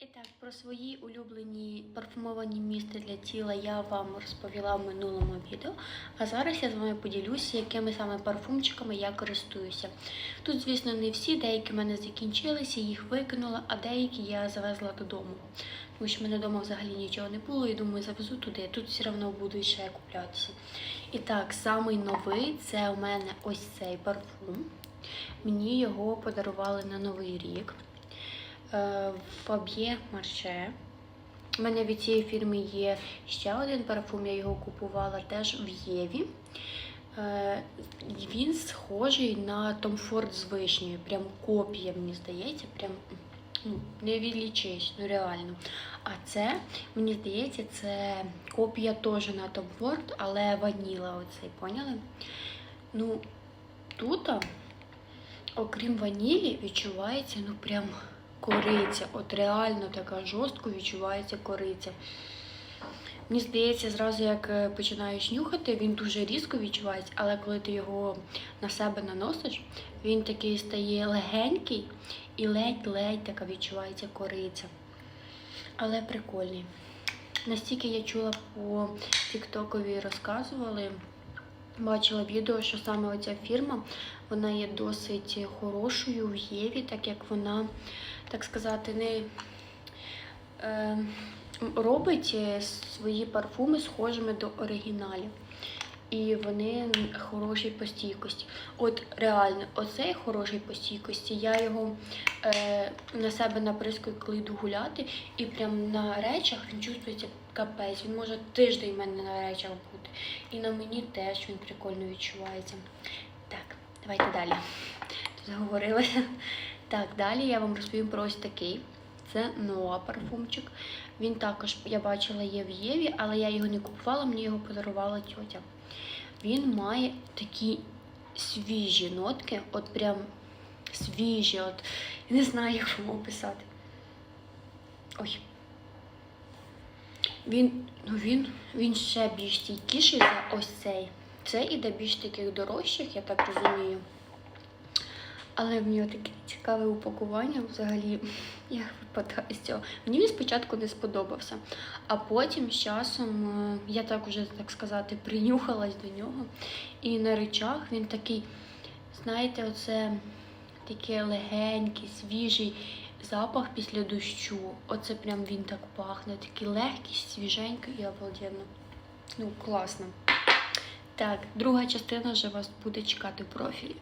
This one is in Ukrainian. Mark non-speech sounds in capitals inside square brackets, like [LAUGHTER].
І так, про свої улюблені парфумовані місця для тіла я вам розповіла в минулому відео. А зараз я з вами поділюся, якими саме парфумчиками я користуюся. Тут, звісно, не всі, деякі в мене закінчилися, їх викинула, а деякі я завезла додому. Тому що в мене вдома взагалі нічого не було, і думаю, завезу туди. Тут все одно буду ще куплятися. І так, самий новий це у мене ось цей парфум. Мені його подарували на Новий рік. Е, Фаб'є Марше. У мене від цієї фірми є ще один парфум, я його купувала теж в Єві. Е, Він схожий на Tom Ford з вишнею. Прям копія, мені здається, прям ну, не відлічись, ну реально. А це, мені здається, це копія теж на Tom Ford, але ваніла оцей, поняли? Ну, тут, окрім ванілі, відчувається, ну прям кориця. От реально така жорстко відчувається кориця. Мені здається, зразу як е, починаєш нюхати, він дуже різко відчувається, але коли ти його на себе наносиш, він такий стає легенький і ледь-ледь така відчувається кориця. Але прикольний. Настільки я чула по Тіктокові розказували, бачила відео, що саме оця фірма вона є досить хорошою в Єві, так як вона, так сказати, не е, робить е, свої парфуми схожими до оригіналів. І вони хороші по стійкості. От реально, оцей хороший по стійкості. Я його е, на себе наприскую, коли йду гуляти, і прям на речах він чувствується капець. Він може тиждень в мене на речах бути. І на мені теж він прикольно відчувається. Так, давайте далі. Заговорилася. Так, далі я вам розповім про ось такий. Це Ноа парфумчик. Він також, я бачила, є в Єві, але я його не купувала, мені його подарувала тьотя. Він має такі свіжі нотки, от прям свіжі, от я не знаю, як вам описати. Ой. Він, ну він, він ще більш стійкіший за ось цей. Це іде більш таких дорожчих, я так розумію. Але в нього таке цікаве упакування взагалі. [LAUGHS] Я випадаю з цього. Мені він спочатку не сподобався, а потім з часом е, я так уже, так сказати, принюхалась до нього. І на речах він такий, знаєте, оце таке легенький, свіжий запах після дощу. Оце прям він так пахне, такий легкий, свіженький і обалденно. Ну, класно. Так, друга частина вже вас буде чекати в профілі.